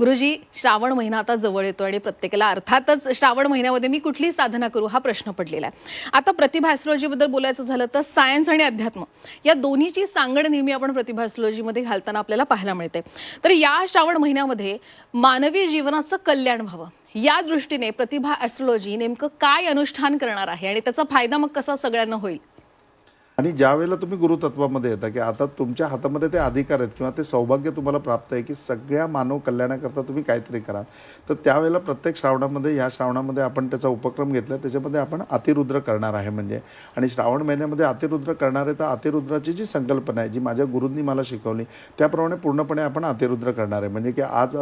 गुरुजी श्रावण महिना आता जवळ येतो आणि प्रत्येकाला अर्थातच श्रावण महिन्यामध्ये मी कुठली साधना करू हा प्रश्न पडलेला आहे. आता प्रतिभा ॲस्ट्रॉलॉजीबद्दल बोलायचं झालं तर सायन्स आणि अध्यात्म या दोन्हीची सांगड नेहमी आपण प्रतिभा ॲस्ट्रॉलॉजीमध्ये घालताना आपल्याला पाहायला मिळते. तर या श्रावण महिन्यामध्ये मानवी जीवनाचं कल्याण व्हावं या दृष्टीने प्रतिभा ॲस्ट्रॉलॉजी नेमकं काय अनुष्ठान करणार आहे आणि त्याचा फायदा मग कसा सगळ्यांना होईल? आणि ज्या वेळेला तुम्ही गुरुतत्वामध्ये येता की आता तुमच्या हातामध्ये ते अधिकार आहेत किंवा ते सौभाग्य तुम्हाला प्राप्त आहे की सगळ्या मानव कल्याणाकरता तुम्ही काहीतरी करा तर त्यावेळेला प्रत्येक श्रावणामध्ये ह्या श्रावणामध्ये आपण त्याचा उपक्रम घेतला त्याच्यामध्ये आपण अतिरुद्र करणार आहे म्हणजे. आणि श्रावण महिन्यामध्ये अतिरुद्र करणार आहे तर अतिरुद्राची जी संकल्पना आहे जी माझ्या गुरूंनी मला शिकवली त्याप्रमाणे पूर्णपणे आपण अतिरुद्र करणार आहे. म्हणजे की आज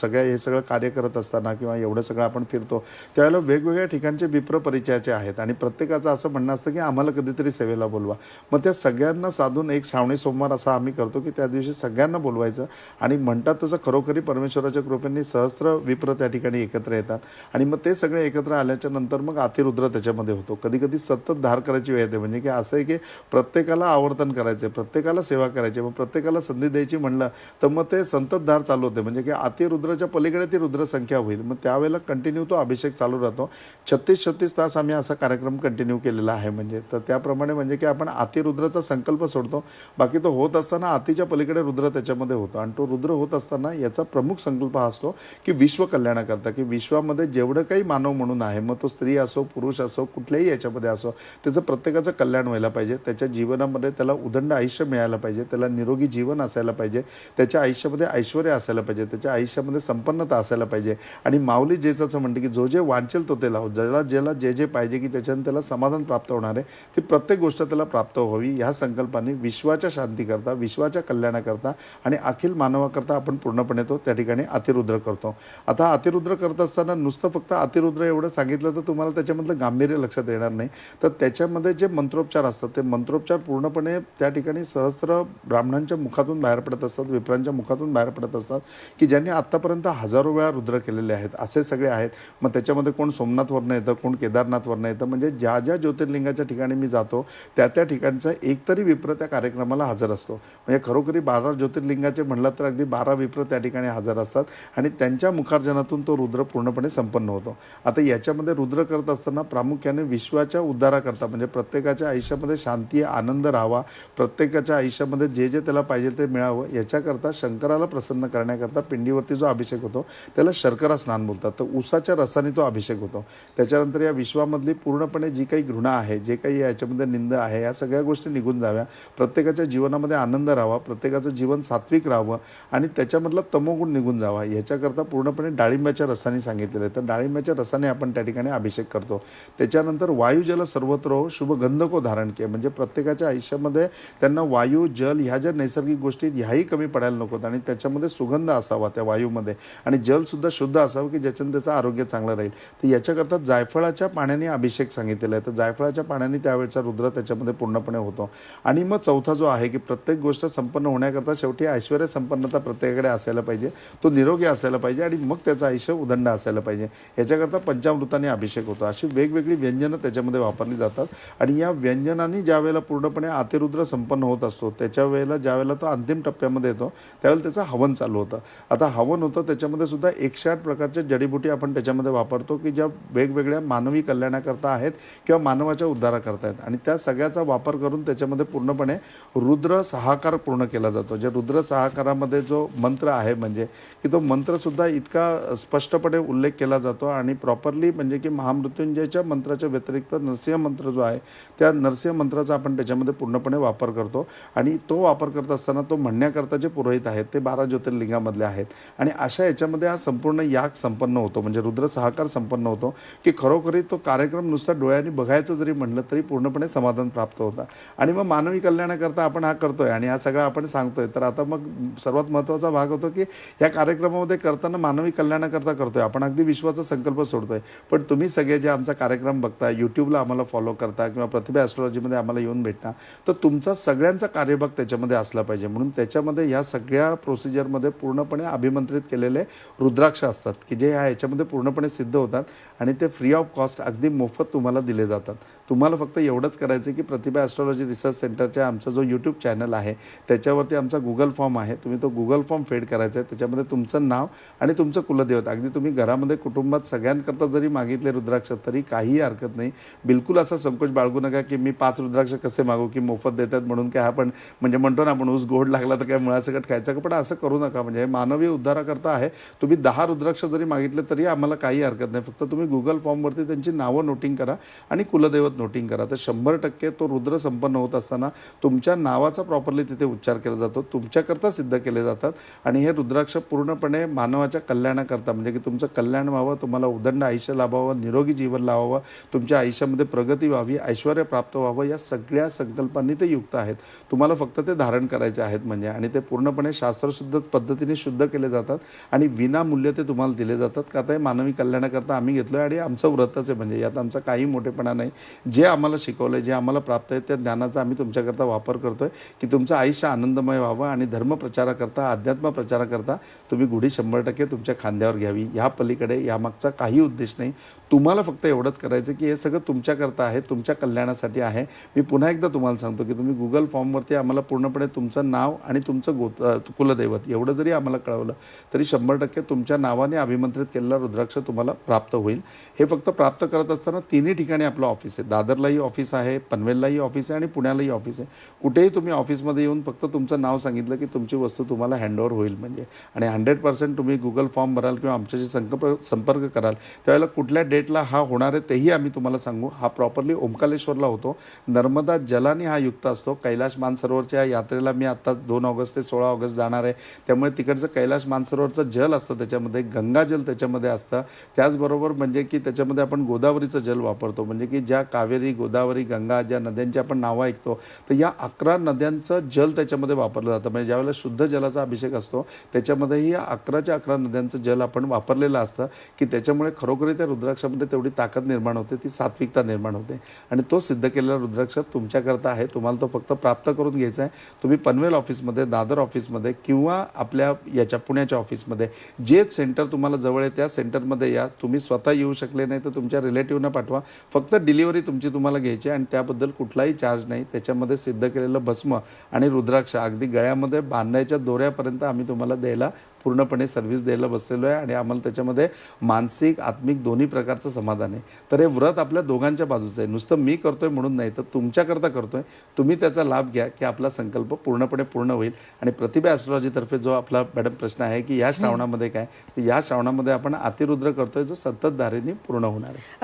सगळ्या हे सगळं कार्य करत असताना किंवा एवढं सगळं आपण फिरतो त्यावेळेला वेगवेगळ्या ठिकाणचे विप्र परिचयाचे आहेत. आणि प्रत्येकाचं असं म्हणणं असतं की आम्हाला कधीतरी सेवेला बोलवा. मग त्या सगळ्यांना साधून एक श्रावणी सोमवार असा आम्ही करतो की त्या दिवशी सगळ्यांना बोलवायचं. आणि म्हणतात तसं खरोखरी परमेश्वराच्या कृपेने सहस्त्र विप्र त्या ठिकाणी एकत्र येतात. आणि मग ते सगळे एकत्र आल्याच्यानंतर मग अतिरुद्र त्याच्यामध्ये होतो. कधी कधी सतत धार करायची वेळ येते. म्हणजे की असं आहे की प्रत्येकाला आवर्तन करायचं प्रत्येकाला सेवा करायची मग प्रत्येकाला संधी द्यायची म्हणलं तर मग ते संततधार चालू होते. म्हणजे की अतिरुद्राच्या पलीकडे ती रुद्रसंख्या होईल. मग त्यावेळेला कंटिन्यू तो अभिषेक चालू राहतो. छत्तीस छत्तीस तास आम्ही असा कार्यक्रम कंटिन्यू केलेला आहे. म्हणजे तर त्याप्रमाणे म्हणजे की आपण अतिरुद्राचा संकल्प सोडतो. बाकी तो होत असताना अतिच्या पलीकडे रुद्र त्याच्यामध्ये होतो. आणि तो रुद्र होत असताना याचा प्रमुख संकल्प हा असतो की विश्व कल्याणाकरता की विश्वामध्ये जेवढं काही मानव म्हणून आहे मग तो स्त्री असो पुरुष असो कुठल्याही याच्यामध्ये असो त्याचं प्रत्येकाचं कल्याण व्हायला पाहिजे. त्याच्या जीवनामध्ये त्याला उदंड आयुष्य मिळायला पाहिजे. त्याला निरोगी जीवन असायला पाहिजे. त्याच्या आयुष्यामध्ये ऐश्वर असायला पाहिजे. त्याच्या आयुष्यामध्ये संपन्नता असायला पाहिजे. आणि माऊली जेचाचं म्हणते की जो जे वांचेल तो ते ज्याला ज्याला जे जे पाहिजे की त्याच्यानं त्याला समाधान प्राप्त होणार आहे ती प्रत्येक गोष्ट त्याला प्राप्त व्हावी ह्या संकल्पाने विश्वाच्या शांतीकरता विश्वाच्या कल्याणाकरता आणि अखिल मानवाकरता आपण पूर्णपणे तो त्या ठिकाणी अतिरुद्र करतो. आता अतिरुद्र करत असताना नुसतं फक्त अतिरुद्र एवढं सांगितलं तर तुम्हाला त्याच्यामधलं गांभीर्य लक्षात येणार नाही. तर त्याच्यामध्ये जे मंत्रोपचार असतात ते मंत्रोपचार पूर्णपणे त्या ठिकाणी सहस्त्र ब्राह्मणांच्या मुखातून बाहेर पडत असतात विप्रांच्या मुखातून बाहेर पडत असतात की ज्यांनी आत्तापर्यंत हजारो वेळा रुद्र केलेले आहेत असे सगळे आहेत. मग त्याच्यामध्ये कोण सोमनाथवरनं येतं कोण केदारनाथवरनं येतं? म्हणजे ज्या ज्या ज्योतिर्लिंगाच्या ठिकाणी मी जातो त्या त्या त्या ठिकाणचा एक तरी विप्र त्या कार्यक्रमाला हजर असतो. म्हणजे खरोखरी बारा ज्योतिर्लिंगाचे म्हणलं तर अगदी बारा विप्र त्या ठिकाणी हजर असतात आणि त्यांच्या मुखार्जनातून तो रुद्र पूर्णपणे संपन्न होतो. आता याच्यामध्ये रुद्र करत असताना प्रामुख्याने विश्वाच्या उद्धाराकरता म्हणजे प्रत्येकाच्या आयुष्यामध्ये शांती आनंद राहावा प्रत्येकाच्या आयुष्यामध्ये जे जे त्याला पाहिजे ते मिळावं याच्याकरता शंकराला प्रसन्न करण्याकरता पिंडीवरती जो अभिषेक होतो त्याला शर्करा स्नान बोलतात. तर उसाच्या रसाने तो अभिषेक होतो. त्याच्यानंतर या विश्वामधली पूर्णपणे जी काही घृणा आहे जे काही याच्यामध्ये निंद आहे या सगळ्या गोष्टी निघून जाव्या. प्रत्येकाच्या जीवनामध्ये आनंद राहावा प्रत्येकाचं जीवन सात्विक राहावं आणि त्याच्यामधला तमोगुण निघून जावा. याच्याकरता पूर्णपणे डाळिंबाच्या रसाने सांगितलेलं आहे. तर डाळिंबाच्या रसाने आपण त्या ठिकाणी अभिषेक करतो. त्याच्यानंतर वायू जल सर्वत्र हो, शुभ गंधको धारण के म्हणजे प्रत्येकाच्या आयुष्यामध्ये त्यांना वायू जल ह्या ज्या नैसर्गिक गोष्टी आहेत, ह्याही कमी पडायला नकोत. आणि त्याच्यामध्ये सुगंध असावा त्या वायूमध्ये. आणि जलसुद्धा शुद्ध असावं की ज्याच्यानं त्याचं आरोग्य चांगलं राहील. तर याच्याकरता जायफळाच्या पाण्याने अभिषेक सांगितलेला आहे. तर जायफळाच्या पाण्याने त्यावेळचा रुद्र त्याच्यामध्ये पूर्णपणे होतो. आणि मग चौथा जो आहे की प्रत्येक गोष्ट संपन्न होण्याकरता शेवटी ऐश्वर संपन्नता प्रत्येकाकडे असायला पाहिजे. तो निरोगी असायला पाहिजे आणि मग त्याचं आयुष्य उदंड असायला पाहिजे. याच्याकरता पंचामृताने अभिषेक होतो. अशी वेगवेगळी व्यंजनं त्याच्यामध्ये वापरली जातात. आणि या व्यंजनांनी ज्या वेळेला पूर्णपणे अतिरुद्र संपन्न होत असतो त्याच्या वेळेला ज्या वेळेला तो अंतिम टप्प्यामध्ये येतो त्यावेळेला त्याचं हवन चालू होतं. आता हवन होतं त्याच्यामध्ये सुद्धा एकशे आठ प्रकारच्या जडीबुटी आपण त्याच्यामध्ये वापरतो की ज्या वेगवेगळ्या मानवी कल्याणाकरता आहेत किंवा मानवाच्या उद्धाराकरता आहेत. आणि त्या सगळ्याचा वापर करून त्याच्यामध्ये पूर्णपणे रुद्र सहाकार पूर्ण केला जातो. जे रुद्र सहाकारामध्ये जो मंत्र आहे म्हणजे की तो मंत्रसुद्धा इतका स्पष्टपणे उल्लेख केला जातो आणि प्रॉपरली म्हणजे की महामृत्युंजयच्या मंत्राच्या व्यतिरिक्त नरसिंह मंत्र जो आहे त्या नरसिंह मंत्राचा आपण त्याच्यामध्ये पूर्णपणे वापर करतो. आणि तो वापर करत असताना तो म्हणण्याकरता जे पुरोहित आहेत ते बारा ज्योतिर्लिंगामधले आहेत. आणि अशा याच्यामध्ये हा संपूर्ण याग संपन्न होतो. म्हणजे रुद्र सहाकार संपन्न होतो की खरोखरी तो कार्यक्रम नुसता डोळ्यांनी बघायचं जरी म्हणलं तरी पूर्णपणे समाधान प्राप्त होता. आणि मग मानवी कल्याणाकरता आपण हा करतोय आणि हा सगळा आपण सांगतोय. तर आता मग सर्वात महत्त्वाचा भाग होतो की या कार्यक्रमामध्ये करताना मानवी कल्याणाकरता करतोय. आपण अगदी विश्वाचा संकल्प सोडतोय. पण तुम्ही सगळे जे आमचा कार्यक्रम बघताय यूट्यूबला आम्हाला फॉलो करता किंवा प्रतिभा ॲस्ट्रॉलॉजीमध्ये आम्हाला येऊन भेटता तर तुमचा सगळ्यांचा कार्यभाग त्याच्यामध्ये असला पाहिजे. म्हणून त्याच्यामध्ये ह्या सगळ्या प्रोसिजरमध्ये पूर्णपणे अभिमंत्रित केलेले रुद्राक्ष असतात की जे ह्या याच्यामध्ये पूर्णपणे सिद्ध होतात आणि ते फ्री ऑफ कॉस्ट अगदी मोफत तुम्हाला दिले जातात. तुम्हाला फक्त एवढंच करायचं आहे की प्रतिभा प्रतिभा ॲस्ट्रॉलॉजी रिसर्च सेंटरच्या आमचा जो यूट्यूब चॅनल आहे त्याच्यावरती आमचा गुगल फॉर्म आहे. तुम्ही तो गुगल फॉर्म फेड करायचा आहे. त्याच्यामध्ये तुमचं नाव आणि तुमचं कुलदेवत. अगदी तुम्ही घरामध्ये कुटुंबात सगळ्यांकरता जरी मागितले रुद्राक्ष तरी काहीही हरकत नाही. बिलकुल असा संकोच बाळगू नका की मी पाच रुद्राक्ष कसे मागू की मोफत देतात म्हणून काय आपण म्हणजे म्हणतो ना आपण ऊस गोड लागला तर काय मुळासकट खायचं का? पण असं करू नका. म्हणजे हे मानवी उद्धाराकरता आहे. तुम्ही दहा रुद्राक्ष जरी मागितले तरी आम्हाला काही हरकत नाही. फक्त तुम्ही गुगल फॉर्मवरती त्यांची नावं नोटिंग करा आणि कुलदैवत नोटिंग करा. तर शंभर टक्के तो रुद्र संपन्न होत असताना तुमच्या नावाचा प्रॉपरली तिथे उच्चार केला जातो. तुमच्याकरता सिद्ध केले जातात. आणि हे रुद्राक्ष पूर्णपणे मानवाच्या कल्याणाकरता म्हणजे की तुमचं कल्याण व्हावं तुम्हाला उदंड आयुष्य लाभावं निरोगी जीवन लावावं तुमच्या आयुष्यामध्ये प्रगती व्हावी ऐश्वर प्राप्त व्हावं या सगळ्या संकल्पांनी ते युक्त आहेत. तुम्हाला फक्त ते धारण करायचे आहेत म्हणजे आणि ते पूर्णपणे शास्त्रशुद्ध पद्धतीने शुद्ध केले जातात. आणि विनामूल्य ते तुम्हाला दिले जातात. का ते मानवी कल्याणाकरता आम्ही घेतलं आणि आमचं व्रतच आहे म्हणजे यात आमचा काही मोठेपणा नाही. जे आम्हाला शिकवलं जे आम्हाला प्राप्त आहे त्या ज्ञानाचा आम्ही तुमच्याकरता वापर करतोय की तुमचं आयुष्य आनंदमय व्हावं आणि धर्मप्रचाराकरता अध्यात्म प्रचाराकरता तुम्ही गुढी शंभर टक्के तुमच्या खांद्यावर घ्यावी. या पलीकडे यामागचा काही उद्देश नाही. तुम्हाला फक्त एवढंच करायचं की हे सगळं तुमच्याकरता आहे तुमच्या कल्याणासाठी आहे. मी पुन्हा एकदा तुम्हाला सांगतो की तुम्ही गुगल फॉर्मवरती आम्हाला पूर्णपणे तुमचं नाव आणि तुमचं गोत कुलदैवत एवढं जरी आम्हाला कळवलं तरी शंभर टक्के तुमच्या नावाने अभिमंत्रित केलेला रुद्राक्ष तुम्हाला प्राप्त होईल. हे फक्त प्राप्त करत असताना तिन्ही ठिकाणी आपलं ऑफिस आहे. दादरलाही ऑफिस आहे पनवेललाही ऑफिस आहे आणि पुण्यालाही ऑफिस आहे. कुठेही तुम्ही ऑफिसमध्ये येऊन फक्त तुमचं नाव सांगितलं की तुमची वस्तू तुम्हाला हँडओव्हर होईल म्हणजे. आणि हंड्रेड पर्सेंट तुम्ही गुगल फॉर्म भराल किंवा आमच्याशी संपर्क संपर्क कराल त्यावेळेला कुठल्या डेटला हा होणार आहे तेही आम्ही तुम्हाला सांगू. हा प्रॉपरली ओमकालेश्वरला होतो. नर्मदा जलाने हा युक्त असतो. कैलाश मानसरोवरच्या यात्रेला मी आत्ता दोन ऑगस्ट ते सोळा ऑगस्ट जाणार आहे. त्यामुळे तिकडचं कैलाश मानसरोवरचं जल असतं त्याच्यामध्ये गंगाजल त्याच्यामध्ये असतं. त्याचबरोबर म्हणजे की त्याच्यामध्ये आपण गोदावरीचं जल वापरतो. म्हणजे की ज्या कावेरी गोदावरी गंगा ज्या नद्यांची आपण नावं ऐकतो तर या अकरा नद्यांचं जल त्याच्यामध्ये वापरलं जातं. म्हणजे ज्यावेळेला शुद्ध जलाचा अभिषेक असतो त्याच्यामध्येही या अकराच्या अकरा नद्यांचं जल आपण वापरलेलं असतं की त्याच्यामुळे खरोखरी त्या रुद्राक्षामध्ये तेवढी ताकद निर्माण होते ती सात्विकता निर्माण होते. आणि तो सिद्ध केलेला रुद्राक्ष तुमच्याकरता आहे तुम्हाला तो फक्त प्राप्त करून घ्यायचा आहे. तुम्ही पनवेल ऑफिसमध्ये दादर ऑफिसमध्ये किंवा आपल्या याच्या पुण्याच्या ऑफिसमध्ये जे सेंटर तुम्हाला जवळ आहे त्या सेंटरमध्ये या. तुम्ही स्वतः येऊ शकले नाही तर तुमच्या रिलेटिव्हना पाठवा. फक्त डिलिव्हरी तुमची तुम्हाला घ्यायची आहे आणि त्याबद्दल कुठलाही चार्ज नाही. त्याच्यामध्ये सिद्ध केलेलं भस्म आणि रुद्राक्ष अगदी गळ्यामध्ये बांधायच्या दोऱ्यापर्यंत आम्ही तुम्हाला द्यायला पूर्णपणे सर्व्हिस द्यायला बसलेलो आहे आणि आम्हाला त्याच्यामध्ये मानसिक आत्मिक दोन्ही प्रकारचं समाधान आहे. तर हे व्रत आपल्या दोघांच्या बाजूचं आहे. नुसतं मी करतोय म्हणून नाही तर तुमच्याकरता करतोय. तुम्ही त्याचा लाभ घ्या की आपला संकल्प पूर्णपणे पूर्ण होईल. आणि प्रतिभा ॲस्ट्रॉलॉजीतर्फे जो आपला मॅडम प्रश्न आहे की या श्रावणामध्ये काय तर या श्रावणामध्ये आपण अतिरुद्र करतोय जो सतत धारेने पूर्ण होणार आहे.